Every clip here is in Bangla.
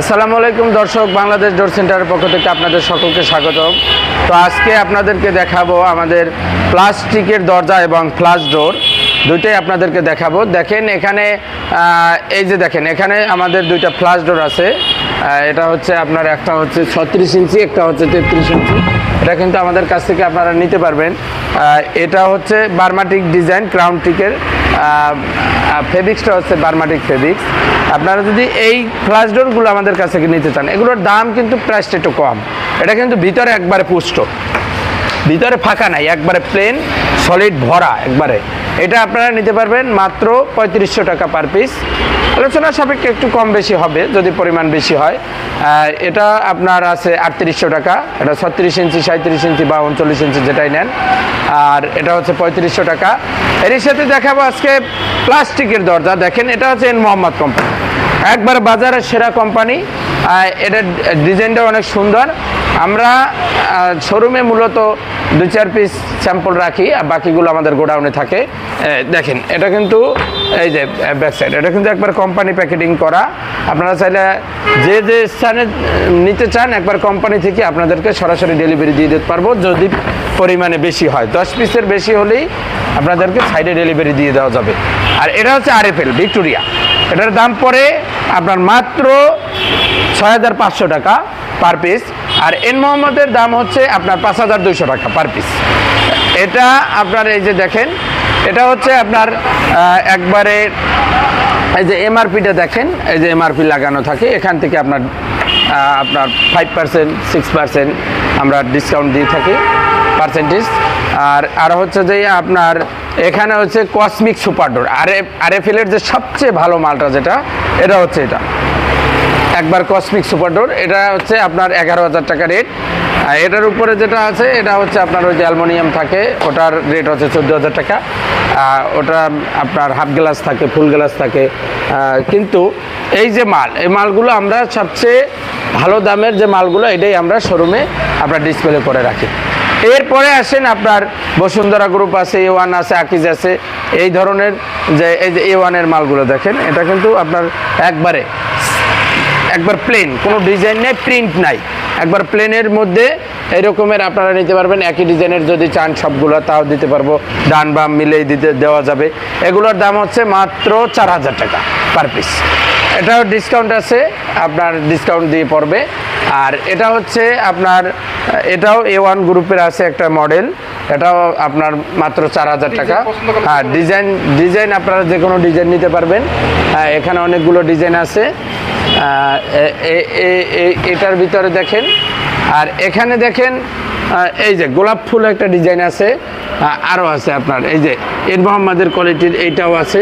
আসসালামু আলাইকুম দর্শক, বাংলাদেশ ডোর সেন্টারের পক্ষ থেকে আপনাদের সকলকে স্বাগতম। তো আজকে আপনাদেরকে দেখাবো আমাদের প্লাস্টিকের দরজা এবং ফ্লাশ ডোর। দুইটাই আপনাদেরকে দেখাবো। দেখেন এখানে এই যে দেখেন, এখানে আমাদের দুইটা ফ্লাশ ডোর আছে। এটা হচ্ছে আপনার, একটা হচ্ছে ছত্রিশ ইঞ্চি, একটা হচ্ছে তেত্রিশ ইঞ্চি। এটা কিন্তু আমাদের কাছ থেকে আপনারা নিতে পারবেন। এটা হচ্ছে বার্মাটিক ডিজাইন, ক্রাউন টিকের ফেব্রিক্সটা হচ্ছে বার্মাটিক ফেব্রিক্স। আপনারা যদি এই ফ্লাশ ডোরগুলো আমাদের কাছে নিতে চান, এগুলোর দাম কিন্তু প্রাইসটা একটু কম। এটা কিন্তু ভিতরে একবারে পুষ্ট। ভিতরে ফাঁকা নাই, একবারে প্লেন সলিড ভরা একবারে। এটা আপনারা নিতে পারবেন মাত্র পঁয়ত্রিশশো টাকা পার পিস আলোচনা সাপেক্ষে একটু কম বেশি হবে, যদি পরিমাণ বেশি হয়। এটা আপনার আছে আটত্রিশশো টাকা, এটা ছত্রিশ ইঞ্চি সাঁত্রিশ ইঞ্চি বা উনচল্লিশ ইঞ্চি যেটাই নেন। আর এটা হচ্ছে পঁয়ত্রিশশো টাকা। এর সাথে দেখাবো আজকে প্লাস্টিকের দরজা। দেখেন, এটা হচ্ছে এন মোহাম্মদ কোম্পানি। একবার বাজারের সেরা কোম্পানি। এটার ডিজাইনটা অনেক সুন্দর। আমরা শোরুমে মূলত দু চার পিস স্যাম্পল রাখি, আর বাকিগুলো আমাদের গোডাউনে থাকে। দেখেন, এটা কিন্তু, এই যে ব্যাক সাইড এটা কিন্তু একবার কোম্পানি প্যাকেটিং করা। আপনারা চাইলে যে যে স্থানে নিতে চান, একবার কোম্পানি থেকে আপনাদেরকে সরাসরি ডেলিভারি দিয়ে দিতে পারব, যদি পরিমাণে বেশি হয়। দশ পিসের বেশি হলেই আপনাদেরকে সাইডে ডেলিভারি দিয়ে দেওয়া যাবে। আর এটা হচ্ছে আরএফএল ভিক্টোরিয়া এটার দাম পড়ে আপনার মাত্র ছয় হাজার পাঁচশো টাকা পার পিস আর এন মোহাম্মদের দাম হচ্ছে আপনার পাঁচ হাজার দুইশো টাকা পার পিস এটা আপনার এই যে দেখেন, এটা হচ্ছে আপনার একবারে এই যে এমআরপিটা দেখেন, এই যে এমআরপি লাগানো থাকে, এখান থেকে আপনার আপনার ফাইভ পার্সেন্ট সিক্স পার্সেন্ট আমরা ডিসকাউন্ট দিয়ে থাকি পার্সেন্টেজ আর আর হচ্ছে যে আপনার এখানে হচ্ছে কসমিক সুপারডোর আর আর এফ এলের যে সবচেয়ে ভালো মালটা যেটা, এটা হচ্ছে এটা। একবার কসমিক সুপারডোর এটা হচ্ছে আপনার এগারো হাজার টাকা রেট আর এটার উপরে যেটা আছে, এটা হচ্ছে আপনার ওই যে অ্যালমোনিয়াম থাকে, ওটার রেট হচ্ছে চোদ্দ হাজার টাকা। ওটা আপনার হাফ গ্লাস থাকে ফুল গ্লাস থাকে। কিন্তু এই যে মাল, এই মালগুলো আমরা সবচেয়ে ভালো দামের যে মালগুলো, এটাই আমরা শোরুমে আপনার ডিসপ্লে করে রাখি। এরপরে আসেন আপনার বসুন্ধরা গ্রুপ আছে এ ওয়ান আছে আকিজ আছে। এই ধরনের যে, এই যে এ ওয়ানের মালগুলো দেখেন, এটা কিন্তু আপনার একবারে একবার প্লেন কোনো ডিজাইন নেই প্রিন্ট নাই। একবার প্লেনের মধ্যে এরকমের আপনারা নিতে পারবেন একই ডিজাইনের যদি চান সবগুলো তাও দিতে পারব। ডান বাম মিলেই দিতে দেওয়া যাবে। এগুলোর দাম হচ্ছে মাত্র চার হাজার টাকা পার পিস এটাও ডিসকাউন্ট আছে আপনার ডিসকাউন্ট দিয়ে পড়বে। আর এটা হচ্ছে আপনার এটাও এ ওয়ান গ্রুপের আছে একটা মডেল এটাও আপনার মাত্র চার হাজার টাকা। হ্যাঁ ডিজাইন ডিজাইন আপনারা যে কোনো ডিজাইন নিতে পারবেন। হ্যাঁ, এখানে অনেকগুলো ডিজাইন আছে। এটার ভিতরে দেখেন। আর এখানে দেখেন এই যে গোলাপ ফুল একটা ডিজাইন আছে আরও আছে আপনার। এই যে এর মোহাম্মদের কোয়ালিটির এইটাও আছে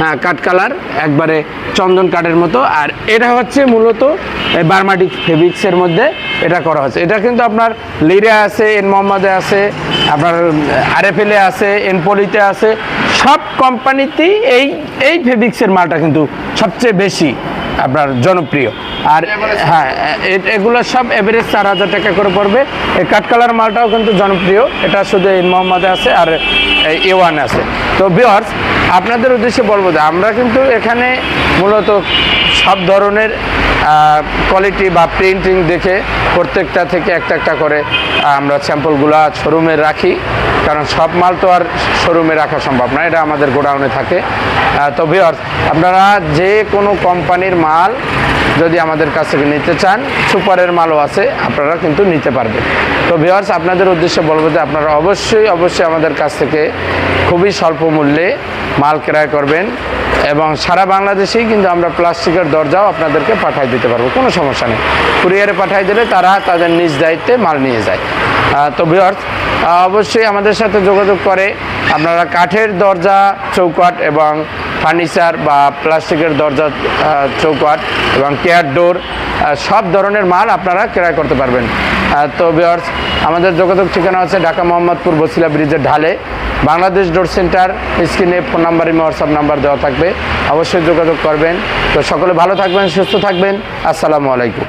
হ্যাঁ কাঠ কালার, একবারে চন্দন কাঠের মতো। আর এটা হচ্ছে মূলত বার্মাটিক ফেব্রিক্সের মধ্যে এটা করা হচ্ছে। এটা কিন্তু আপনার লিরা আছে, এন মোহাম্মদে আছে, আপনার আরএফএলে আছে, এন পলিতে আছে। সব কোম্পানিতেই এই এই ফেব্রিক্সের মালটা কিন্তু সবচেয়ে বেশি। আপনার জনপ্রিয়। আর হ্যাঁ এগুলো সব এভারেজ চার হাজার টাকা করে পড়বে। এই কাঠ কালার মালটাও কিন্তু জনপ্রিয়। এটা শুধু এই মোহাম্মদে আছে আর এ ওয়ান আছে। তো বিয়ার্স আপনাদের উদ্দেশ্যে বলব যে আমরা কিন্তু এখানে মূলত সব ধরনের কোয়ালিটি বা প্রিন্টিং দেখে প্রত্যেকটা থেকে একটা একটা করে আমরা স্যাম্পলগুলো শোরুমে রাখি। কারণ সব মাল তো আর শোরুমে রাখা সম্ভব না, এটা আমাদের গোডাউনে থাকে। তো ভিওর্স আপনারা যে কোনো কোম্পানির মাল যদি আমাদের কাছ থেকে নিতে চান, সুপারের মালও আছে, আপনারা কিন্তু নিতে পারবেন। তো ভিওর্স আপনাদের উদ্দেশ্যে বলব যে আপনারা অবশ্যই অবশ্যই আমাদের কাছ থেকে খুবই স্বল্প মূল্যে মাল ক্রয় করবেন। এবং সারা বাংলাদেশেই কিন্তু আমরা প্লাস্টিকের দরজাও আপনাদেরকে পাঠাই দিতে পারব, কোনো সমস্যা নেই। কুরিয়ারে পাঠাই দিলে তারা তাদের নিজ দায়িত্বে মাল নিয়ে যায়। তো ভিওর্স অবশ্যই আমাদের সাথে যোগাযোগ করে। আপনারা কাঠের দরজা চৌকাট এবং ফার্নিচার বা প্লাস্টিকের দরজা চৌকাট এবং কেয়ার ডোর সব ধরনের মাল আপনারা ক্রয় করতে পারবেন। তো বিয়ার্স আমাদের যোগাযোগ ঠিকানা আছে ঢাকা মোহাম্মদপুর বসিলা ব্রিজের ঢালে। বাংলাদেশ ডোর সেন্টার, স্ক্রিনে ফোন নাম্বার এবং হোয়াটসঅ্যাপ নাম্বার দেওয়া থাকবে। অবশ্যই যোগাযোগ করবেন। তো সকলে ভালো থাকবেন, সুস্থ থাকবেন। আসসালামু আলাইকুম।